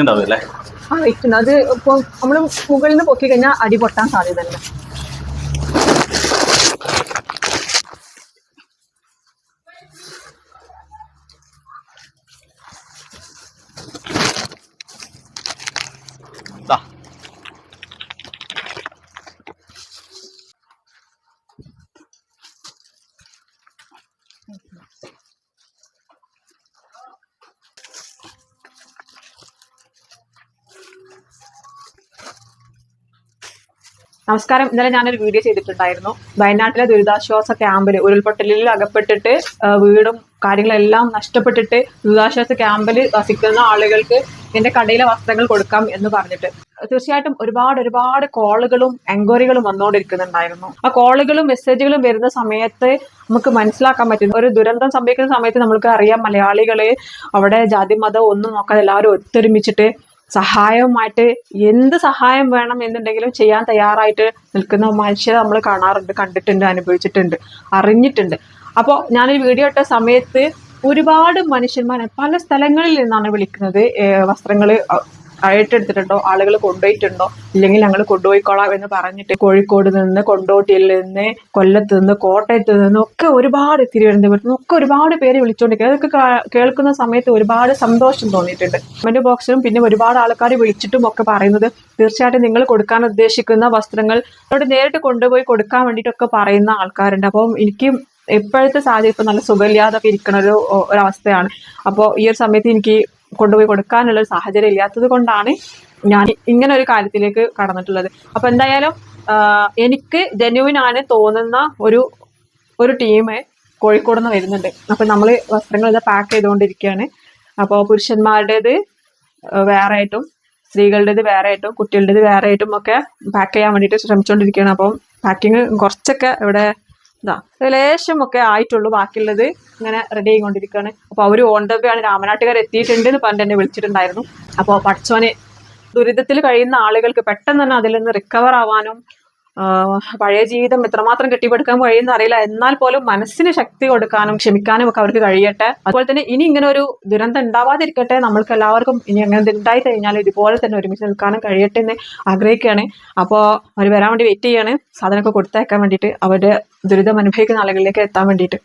ഉണ്ടാവും അല്ലേ ആ വെയിറ്റ് അത് ഇപ്പം നമ്മൾ മുകളിൽ നിന്ന് പൊക്കി കഴിഞ്ഞാൽ അടി പൊട്ടാൻ സാധ്യത നമസ്കാരം. ഇന്നലെ ഞാനൊരു വീഡിയോ ചെയ്തിട്ടുണ്ടായിരുന്നു. വയനാട്ടിലെ ദുരിതാശ്വാസ ക്യാമ്പിൽ ഉരുൾപൊട്ടലിൽ അകപ്പെട്ടിട്ട് വീടും കാര്യങ്ങളെല്ലാം നഷ്ടപ്പെട്ടിട്ട് ദുരിതാശ്വാസ ക്യാമ്പിൽ വസിക്കുന്ന ആളുകൾക്ക് എന്റെ കടയിലെ വസ്ത്രങ്ങൾ കൊടുക്കാം എന്ന് പറഞ്ഞിട്ട്. തീർച്ചയായിട്ടും ഒരുപാട് ഒരുപാട് കോളുകളും എൻക്വയറികളും വന്നുകൊണ്ടിരിക്കുന്നുണ്ടായിരുന്നു. ആ കോളുകളും മെസ്സേജുകളും വരുന്ന സമയത്ത് നമുക്ക് മനസ്സിലാക്കാൻ പറ്റും. ഒരു ദുരന്തം സംഭവിക്കുന്ന സമയത്ത് നമുക്ക് അറിയാം മലയാളികളെ അവിടെ ജാതി മതം ഒന്നും നോക്കാതെ എല്ലാവരും ഒത്തൊരുമിച്ചിട്ട് സഹായവുമായിട്ട് എന്ത് സഹായം വേണം എന്നുണ്ടെങ്കിലും ചെയ്യാൻ തയ്യാറായിട്ട് നിൽക്കുന്ന മനുഷ്യരെ നമ്മൾ കാണാറുണ്ട് കണ്ടിട്ടുണ്ട് അനുഭവിച്ചിട്ടുണ്ട് അറിഞ്ഞിട്ടുണ്ട്. അപ്പോൾ ഞാനൊരു വീഡിയോ ഇട്ട സമയത്ത് ഒരുപാട് മനുഷ്യന്മാരെ പല സ്ഥലങ്ങളിൽ നിന്നാണ് വിളിക്കുന്നത് വസ്ത്രങ്ങൾ ഏറ്റെടുത്തിട്ടുണ്ടോ ആളുകൾ കൊണ്ടുപോയിട്ടുണ്ടോ? ഇല്ലെങ്കിൽ ഞങ്ങൾ കൊണ്ടുപോയിക്കോളാം എന്ന് പറഞ്ഞിട്ട് കോഴിക്കോട് നിന്ന് കൊണ്ടോട്ടിയിൽ നിന്ന് കൊല്ലത്ത് നിന്ന് കോട്ടയത്ത് നിന്ന് ഒക്കെ ഒരുപാട് തിരുവനന്തപുരത്ത് നിന്ന് ഒക്കെ ഒരുപാട് പേര് വിളിച്ചുകൊണ്ടിരിക്കുക അതൊക്കെ കേൾക്കുന്ന സമയത്ത് ഒരുപാട് സന്തോഷം തോന്നിയിട്ടുണ്ട്. കമന്റ് ബോക്സിലും പിന്നെ ഒരുപാട് ആൾക്കാർ വിളിച്ചിട്ടും ഒക്കെ പറയുന്നത് തീർച്ചയായിട്ടും നിങ്ങൾ കൊടുക്കാൻ ഉദ്ദേശിക്കുന്ന വസ്ത്രങ്ങൾ അവിടെ നേരിട്ട് കൊണ്ടുപോയി കൊടുക്കാൻ വേണ്ടിയിട്ടൊക്കെ പറയുന്ന ആൾക്കാരുണ്ട്. അപ്പം എനിക്ക് ഇപ്പോഴത്തെ സാഹചര്യം ഇപ്പം നല്ല സുഖമില്ലാതൊക്കെ ഇരിക്കുന്ന ഒരു ഒരവസ്ഥയാണ്. അപ്പോൾ ഈ ഒരു സമയത്ത് എനിക്ക് കൊണ്ടുപോയി കൊടുക്കാനുള്ള ഒരു സാഹചര്യം ഇല്ലാത്തത് കൊണ്ടാണ് ഞാൻ ഇങ്ങനെ ഒരു കാര്യത്തിലേക്ക് കടന്നിട്ടുള്ളത്. അപ്പോൾ എന്തായാലും എനിക്ക് ജെന്യുവിൻ ആണ് തോന്നുന്ന ഒരു ഒരു ടീം കോഴിക്കോട് നിന്ന് വരുന്നുണ്ട്. അപ്പം നമ്മൾ വസ്ത്രങ്ങൾ ഇത് പാക്ക് ചെയ്തുകൊണ്ടിരിക്കുകയാണ്. അപ്പോൾ പുരുഷന്മാരുടേത് വേറെ ആയിട്ടും സ്ത്രീകളുടേത് വേറെ ആയിട്ടും കുട്ടികളുടേത് വേറെ ആയിട്ടും ഒക്കെ പാക്ക് ചെയ്യാൻ വേണ്ടിയിട്ട് ശ്രമിച്ചുകൊണ്ടിരിക്കുകയാണ്. അപ്പം പാക്കിങ് കുറച്ചൊക്കെ ഇവിടെ ഇതാ ഒക്കെ ആയിട്ടുള്ളൂ ബാക്കിയുള്ളത്. ഇങ്ങനെ റെഡി ആയിക്കൊണ്ടിരിക്കുകയാണ് അപ്പോൾ അവർ ദ രാമനാട്ടുകാർ എത്തിയിട്ടുണ്ട് എന്ന് പറഞ്ഞിട്ട് എന്നെ വിളിച്ചിട്ടുണ്ടായിരുന്നു. അപ്പോൾ പഠിച്ചോനെ ദുരിതത്തിൽ കഴിയുന്ന ആളുകൾക്ക് പെട്ടെന്ന് തന്നെ അതിൽ നിന്ന് റിക്കവർ ആവാനും പഴയ ജീവിതം എത്രമാത്രം കെട്ടിപ്പടുക്കാൻ കഴിയുന്ന അറിയില്ല. എന്നാൽ പോലും മനസ്സിന് ശക്തി കൊടുക്കാനും ക്ഷമിക്കാനും ഒക്കെ അവർക്ക് കഴിയട്ടെ. അതുപോലെ തന്നെ ഇനി ഇങ്ങനെ ഒരു ദുരന്തം ഉണ്ടാവാതിരിക്കട്ടെ. നമ്മൾക്ക് എല്ലാവർക്കും ഇനി അങ്ങനെ ഉണ്ടായി കഴിഞ്ഞാൽ ഇതുപോലെ തന്നെ ഒരുമിച്ച് നിൽക്കാനും കഴിയട്ടെ എന്ന് ആഗ്രഹിക്കുകയാണ്. അപ്പോൾ അവർ വരാൻ വേണ്ടി വെയിറ്റ് ചെയ്യാണ്. സാധനമൊക്കെ കൊടുത്തേക്കാൻ വേണ്ടിയിട്ട് അവരുടെ ദുരിതം അനുഭവിക്കുന്ന ആളുകളിലേക്ക് എത്താൻ വേണ്ടിയിട്ട്.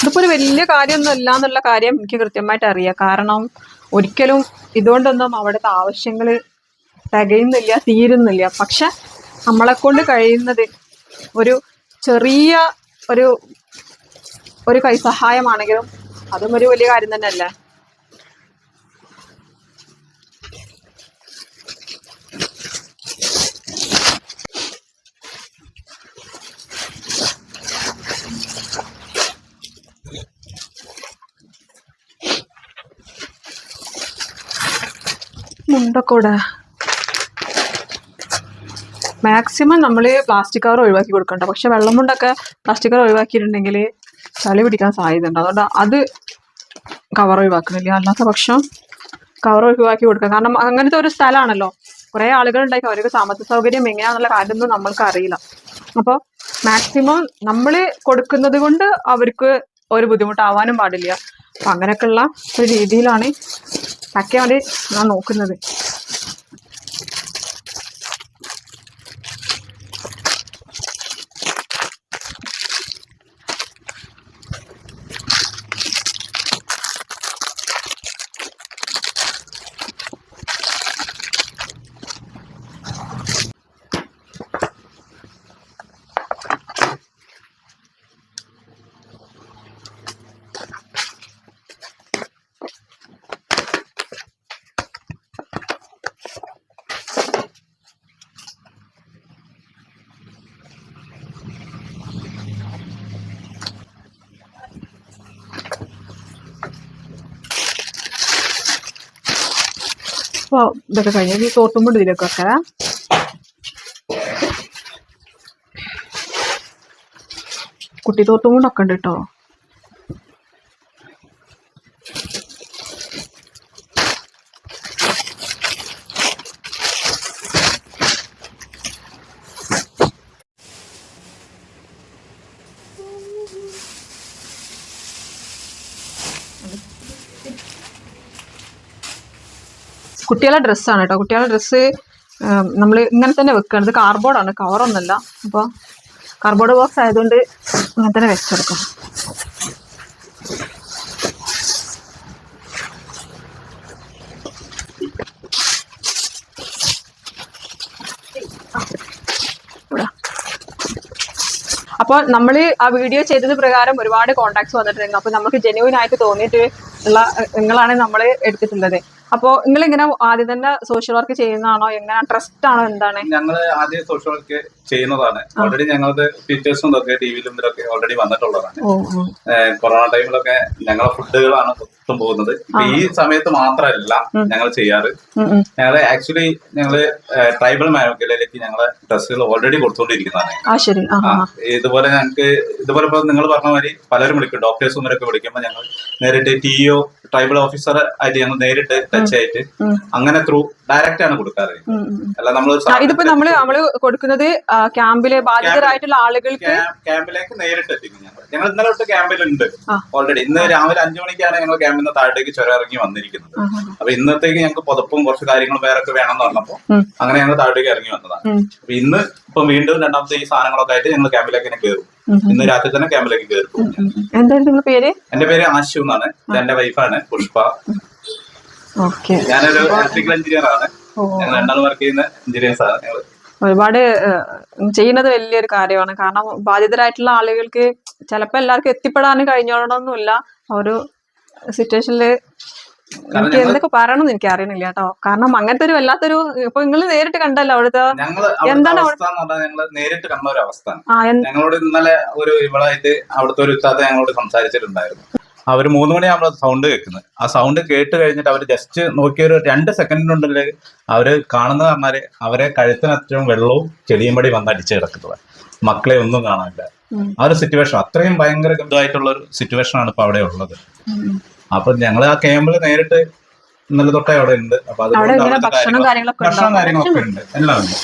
ഇതിപ്പോൾ ഒരു വലിയ കാര്യമൊന്നും അല്ല എന്നുള്ള കാര്യം എനിക്ക് കൃത്യമായിട്ട് അറിയാം. കാരണം ഒരിക്കലും ഇതുകൊണ്ടൊന്നും അവിടുത്തെ ആവശ്യങ്ങൾ തികയുന്നില്ല തീരുന്നില്ല. പക്ഷെ നമ്മളെ കൊണ്ട് കഴിയുന്നത് ഒരു ചെറിയ ഒരു ഒരു കൈസഹായമാണെങ്കിലും അതും ഒരു വലിയ കാര്യം തന്നെയല്ലേ? മുണ്ടക്കൂടെ. മാക്സിമം നമ്മൾ പ്ലാസ്റ്റിക് കവർ ഒഴിവാക്കി കൊടുക്കണ്ട. പക്ഷെ വെള്ളം കൊണ്ടൊക്കെ പ്ലാസ്റ്റിക് കവർ ഒഴിവാക്കിയിട്ടുണ്ടെങ്കിൽ ചളി പിടിക്കാൻ സാധ്യതയുണ്ട്. അതുകൊണ്ട് അത് കവർ ഒഴിവാക്കുന്നില്ല അല്ലാത്ത പക്ഷം കവർ ഒഴിവാക്കി കൊടുക്കുക. കാരണം അങ്ങനത്തെ ഒരു സ്ഥലമാണല്ലോ. കുറേ ആളുകൾ ഉണ്ടായി അവർക്ക് സാമ്പത്തിക സൗകര്യം എങ്ങനെയാണെന്നുള്ള കാര്യമൊന്നും നമ്മൾക്ക് അറിയില്ല. അപ്പോൾ മാക്സിമം നമ്മൾ കൊടുക്കുന്നത് കൊണ്ട് അവർക്ക് ഒരു ബുദ്ധിമുട്ടാവാനും പാടില്ല. അപ്പം അങ്ങനെയൊക്കെയുള്ള ഒരു രീതിയിലാണ് വേണ്ടി ഞാൻ നോക്കുന്നത്. അപ്പോൾ ഇതൊക്കെ കഴിഞ്ഞ് ഈ തോട്ടുമുണ്ട് ഇതിലൊക്കെ വെക്കാം. കുട്ടി തോട്ടുമുണ്ടൊക്കെ ഉണ്ട് കേട്ടോ. കുട്ടികളുടെ ഡ്രസ്സാണ് കേട്ടോ. കുട്ടികളുടെ ഡ്രസ്സ് നമ്മൾ ഇങ്ങനെ തന്നെ വെക്കുകയാണ് ഇത് കാർബോർഡാണ് കവറൊന്നുമല്ല അപ്പോൾ കാർബോർഡ് ബോക്സ് ആയതുകൊണ്ട് ഇങ്ങനെ തന്നെ വെച്ചെടുക്കാം. അപ്പോൾ നമ്മൾ ആ വീഡിയോ ചെയ്തത് പ്രകാരം ഒരുപാട് കോണ്ടാക്ട്സ് വന്നിട്ടുണ്ട്. അപ്പോൾ നമുക്ക് ജെന്യൂൻ ആയിട്ട് തോന്നിയിട്ട് ഉള്ള നിങ്ങളാണ് നമ്മൾ എടുത്തിട്ടുള്ളത്. അപ്പോൾ നിങ്ങളിങ്ങനെ ആദ്യം തന്നെ സോഷ്യൽ വർക്ക് ചെയ്യുന്നതാണോ? എങ്ങനെ ട്രസ്റ്റ് ആണോ? എന്താണ്? ഞങ്ങൾ ആദ്യം സോഷ്യൽ വർക്ക് ചെയ്യുന്നതാണ്. ഓൾറെഡി ഞങ്ങളുടെ ഫീച്ചേഴ്സും ഇതൊക്കെ ടി വിയിലും ഇതിലൊക്കെ ഓൾറെഡി വന്നിട്ടുള്ളതാണ്. കൊറോണ ടൈമിലൊക്കെ ഞങ്ങളെ ഫുഡുകളാണ് മൊത്തം പോകുന്നത്. ഇപ്പൊ ഈ സമയത്ത് മാത്രമല്ല ഞങ്ങൾ ചെയ്യാറ്. ഞങ്ങൾ ആക്ച്വലി ഞങ്ങൾ ട്രൈബൽ മേഖലയിലേക്ക് ഞങ്ങൾ ഡ്രസ്സുകൾ ഓൾറെഡി കൊടുത്തുകൊണ്ടിരിക്കുന്നതാണ് ഇതുപോലെ ഞങ്ങൾക്ക് ഇതുപോലെ ഇപ്പൊ നിങ്ങൾ പറഞ്ഞ മാതിരി പലരും വിളിക്കും. ഡോക്ടേഴ്സ് ഇവരൊക്കെ വിളിക്കുമ്പോൾ ഞങ്ങൾ നേരിട്ട് ടി ഒ ട്രൈബൽ ഓഫീസർ ആയിട്ട് ഞങ്ങൾ നേരിട്ട് ടച്ച് ആയിട്ട് അങ്ങനെ ത്രൂ ഡയറക്റ്റ് ആണ് കൊടുക്കാറ്. അല്ല നമ്മൾ ഇതിപ്പോ നമ്മൾ നമ്മൾ കൊടുക്കുന്നത് ക്യാമ്പിലെ ബാധിതരായിട്ടുള്ള ആളുകൾക്ക് ക്യാമ്പിലേക്ക് നേരിട്ട് എത്തിക്കും ഞങ്ങൾ ഞങ്ങൾ ഇന്നലെ തൊട്ട് ക്യാമ്പിലുണ്ട് ഓൾറെഡി ഇന്ന് രാവിലെ അഞ്ചു മണിക്കാണ് ഞങ്ങൾ ക്യാമ്പിൽ നിന്ന് താഴത്തേക്ക് ചുരം ഇറങ്ങി വന്നിരിക്കുന്നത് അപ്പൊ ഇന്നത്തേക്ക് ഞങ്ങൾക്ക് പുതപ്പും കുറച്ച് കാര്യങ്ങളും വേറെ ഒക്കെ വേണമെന്ന് പറഞ്ഞപ്പോ. അങ്ങനെ ഞങ്ങൾ താഴത്തേക്ക് ഇറങ്ങി വന്നതാണ്. അപ്പൊ ഇന്ന് ഇപ്പൊ വീണ്ടും രണ്ടാമത്തെ ഈ സാധനങ്ങളൊക്കെ ആയിട്ട് ഞങ്ങൾ ക്യാമ്പിലേക്ക് തന്നെ കയറും ഇന്ന് രാത്രി തന്നെ ക്യാമ്പിലേക്ക് കയറും. എന്തായിരുന്നു പേര്? എന്റെ പേര് ആശു എന്നാണ്. എന്റെ വൈഫാണ് പുഷ്പ. ഞാനൊരു ഇലക്ട്രിക്കൽ എഞ്ചിനീയർ ആണ്. ഞങ്ങൾ രണ്ടാൾ വർക്ക് ചെയ്യുന്ന എഞ്ചിനീയേഴ്സ് ആണ് ഞങ്ങൾ. ഒരുപാട് ചെയ്യുന്നത് വലിയൊരു കാര്യമാണ്. കാരണം ബാധിതരായിട്ടുള്ള ആളുകൾക്ക് ചിലപ്പോൾ എല്ലാവർക്കും എത്തിപ്പെടാൻ കഴിഞ്ഞോളണമെന്നില്ല ഒരു സിറ്റുവേഷനിൽ എനിക്ക് എന്തൊക്കെ പറയണമെന്ന് എനിക്ക് അറിയണില്ല കേട്ടോ. കാരണം അങ്ങനത്തെ ഒരു വല്ലാത്തൊരു ഇപ്പൊ നിങ്ങൾ നേരിട്ട് കണ്ടല്ലോ അവിടുത്തെ എന്താണ് നേരിട്ട് കണ്ട ഒരു അവസ്ഥ. ഞങ്ങളോട് ഇന്നലെ ഒരു ഇവളായിട്ട് അവിടുത്തെ ഒരു ഉത്താത്ത ഞങ്ങളോട് സംസാരിച്ചിട്ടുണ്ടായിരുന്നു. അവർ മൂന്ന് മണിയാകുമ്പോൾ സൗണ്ട് കേൾക്കുന്നത് ആ സൗണ്ട് കേട്ട് കഴിഞ്ഞിട്ട് അവർ ജസ്റ്റ് നോക്കിയ ഒരു രണ്ട് സെക്കൻഡിനുള്ളിൽ അവർ കാണുന്നത് പറഞ്ഞാൽ അവരെ കഴുത്തിനത്രയും വെള്ളവും ചെളിയുംപടി വന്ന് അടിച്ചു കിടക്കുന്നത്. മക്കളെ ഒന്നും കാണാനില്ല. ആ ഒരു സിറ്റുവേഷൻ അത്രയും ഭയങ്കര ഇതായിട്ടുള്ള ഒരു സിറ്റുവേഷൻ ആണ് ഇപ്പൊ അവിടെ ഉള്ളത്. അപ്പൊ ഞങ്ങൾ ആ ക്യാമ്പിൽ നേരിട്ട് ഇന്നലെ തൊട്ടേ അവിടെ ഉണ്ട്. അപ്പൊ അതുകൊണ്ട് ഭക്ഷണം കാര്യങ്ങളൊക്കെ ഉണ്ടോ എല്ലാം ഉണ്ട്.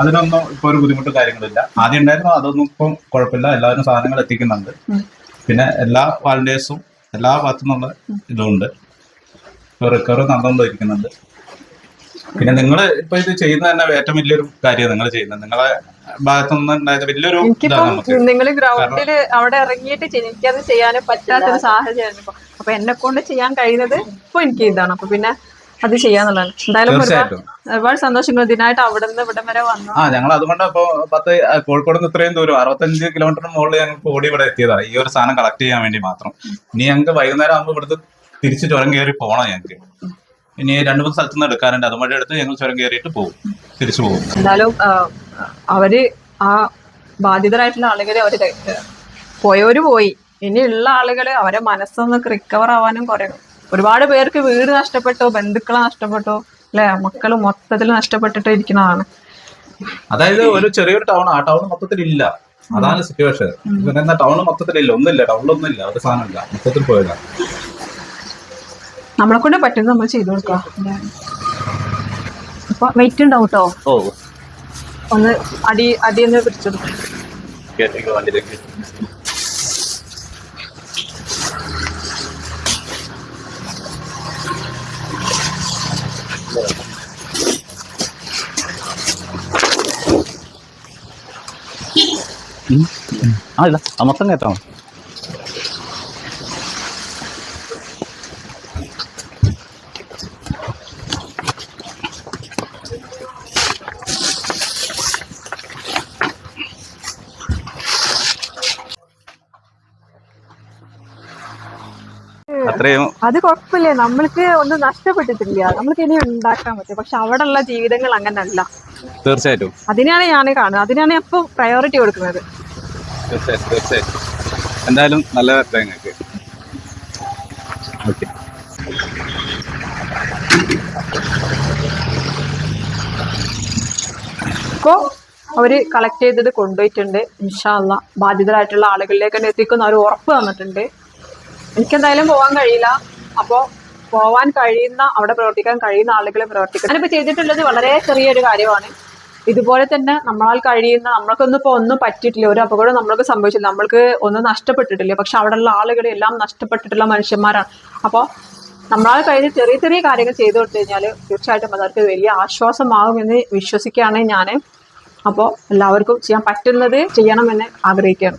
അതിനൊന്നും ഇപ്പൊ ഒരു ബുദ്ധിമുട്ടും കാര്യങ്ങളില്ല. ആദ്യം ഉണ്ടായിരുന്നു അതൊന്നും ഇപ്പം കുഴപ്പമില്ല. എല്ലാവരും സാധനങ്ങൾ എത്തിക്കുന്നുണ്ട്. പിന്നെ എല്ലാ വാളണ്ടിയേഴ്സും എല്ലാ ഭാഗത്തു നിന്നുള്ള ഇതുണ്ട്. ഇപ്പൊ റിക്കവറി നടന്നുകൊണ്ടിരിക്കുന്നുണ്ട്. പിന്നെ നിങ്ങൾ ഇപ്പൊ ഇത് ചെയ്യുന്ന തന്നെ ഏറ്റവും വലിയൊരു കാര്യമാണ് നിങ്ങൾ ചെയ്യുന്നത്. നിങ്ങളെ ഉണ്ടായത് വലിയൊരു എനിക്കിപ്പം നിങ്ങൾ ഗ്രൗണ്ടിൽ അവിടെ ഇറങ്ങിയിട്ട് എനിക്കത് ചെയ്യാൻ പറ്റാത്തൊരു സാഹചര്യമാണ് ഇപ്പൊ. അപ്പൊ എന്നെ കൊണ്ട് ചെയ്യാൻ കഴിയുന്നത് ഇപ്പൊ എനിക്ക് ഇതാണ്. അപ്പൊ പിന്നെ അത് ചെയ്യാന്നുള്ളതാണ്. എന്തായാലും ഒരുപാട് സന്തോഷം ഒരുപാട് സന്തോഷങ്ങൾ. ഇതിനായിട്ട് അവിടെ നിന്ന് ഇവിടെ വരെ വന്നു. ആ ഞങ്ങൾ അതുകൊണ്ട് ഇപ്പോ പത്ത് കോഴിക്കോട് നിന്ന് ഇത്രയും ദൂരം അറുപത്തഞ്ച് കിലോമീറ്ററിന് മുകളിൽ ഞങ്ങൾക്ക് ഓടി ഇവിടെ എത്തിയതാണ് ഈ ഒരു സാധനം കളക്ട് ചെയ്യാൻ വേണ്ടി മാത്രം. ഇനി ഞങ്ങൾക്ക് വൈകുന്നേരം ആകുമ്പോൾ ഇവിടുത്തെ തിരിച്ചു ചുരം കയറി പോകണം ഞങ്ങൾക്ക് ഇനി രണ്ടു മൂന്ന് സ്ഥലത്ത് നിന്ന് എടുക്കാറുണ്ട്. അതും വഴി എടുത്ത് ഞങ്ങൾ ചുരം കയറിയിട്ട് പോകും. തിരിച്ചു പോകും. എന്തായാലും ആ, അവർ ആ ബാധിതരായിട്ടുള്ള ആളുകളെ അവർ പോയവര് പോയി. ഇനിയുള്ള ആളുകൾ അവരെ മനസ്സൊന്ന് റിക്കവർ ആവാനും കുറെ ഒരുപാട് പേർക്ക് വീട് നഷ്ടപ്പെട്ടോ ബന്ധുക്കളെ നഷ്ടപ്പെട്ടോ അല്ലെ? മക്കൾ മൊത്തത്തിൽ നഷ്ടപ്പെട്ടിട്ട് ഇരിക്കുന്നതാണ് അതായത് ഒരു ചെറിയൊരു ടൗൺ ആ ടൗൺ മൊത്തത്തിൽ ഇല്ല അതാണ് സിറ്റുവേഷൻ ടൗൺ മൊത്തത്തിലില്ല. ഒന്നുമില്ല ടൗണിലൊന്നും ഇല്ല ഒരു സാധനം ഇല്ല മൊത്തത്തിൽ പോയതാണ് നമ്മളെ കൊണ്ട് പറ്റുന്നത് നമ്മൾ ചെയ്തു കൊടുക്കാം. അപ്പൊ വെയിറ്റ് ഉണ്ടാവും കേട്ടോ ഓ. ഒന്ന് അടി അടി ഒന്ന് പിടിച്ചെടുക്കാം ആ ഇല്ല ആ മൊത്തം കയറ്റാം അത്രയും അത് കുഴപ്പമില്ല. നമ്മൾക്ക് ഒന്നും നഷ്ടപ്പെട്ടിട്ടില്ല. നമ്മൾക്ക് ഇനി ഉണ്ടാക്കാൻ പറ്റും. പക്ഷെ അവിടെ ഉള്ള ജീവിതങ്ങൾ അങ്ങനല്ല. തീർച്ചയായിട്ടും. അതിനാണ് ഞാൻ കാണുന്നത്. അതിനാണ് ഇപ്പൊ പ്രയോറിറ്റി കൊടുക്കുന്നത്. തീർച്ചയായിട്ടും തീർച്ചയായിട്ടും. എന്തായാലും നല്ല വരട്ടെ നിങ്ങൾക്ക് ഓക്കെ. ഇപ്പോ അവർ കളക്ട് ചെയ്തത് കൊണ്ടുപോയിട്ടുണ്ട്. ഇൻഷാല്ല ബാധിതരായിട്ടുള്ള ആളുകളിലേക്ക് തന്നെ എത്തിക്കുന്ന ഒരു ഉറപ്പ് തന്നിട്ടുണ്ട്. എനിക്കെന്തായാലും പോകാൻ കഴിയില്ല. അപ്പോൾ പോവാൻ കഴിയുന്ന അവിടെ പ്രവർത്തിക്കാൻ കഴിയുന്ന ആളുകളെ പ്രവർത്തിക്കണം ഞാനിപ്പോൾ ചെയ്തിട്ടുള്ളത് വളരെ ചെറിയൊരു കാര്യമാണ്. ഇതുപോലെ തന്നെ നമ്മളാൽ കഴിയുന്ന നമ്മൾക്കൊന്നും ഇപ്പോൾ ഒന്നും പറ്റിയിട്ടില്ല. ഒരു അപകടം നമ്മൾക്ക് സംഭവിച്ചില്ല. നമ്മൾക്ക് ഒന്നും നഷ്ടപ്പെട്ടിട്ടില്ല. പക്ഷെ അവിടെയുള്ള ആളുകളെ എല്ലാം നഷ്ടപ്പെട്ടിട്ടുള്ള മനുഷ്യന്മാരാണ്. അപ്പോൾ നമ്മളാൽ കഴിഞ്ഞ ചെറിയ ചെറിയ കാര്യങ്ങൾ ചെയ്തു കൊടുത്തു കഴിഞ്ഞാൽ തീർച്ചയായിട്ടും അതവർക്ക് വലിയ ആശ്വാസമാകുമെന്ന് വിശ്വസിക്കുകയാണ് ഞാൻ അപ്പോൾ എല്ലാവർക്കും ചെയ്യാൻ പറ്റുന്നത് ചെയ്യണമെന്ന് ആഗ്രഹിക്കുകയാണ്.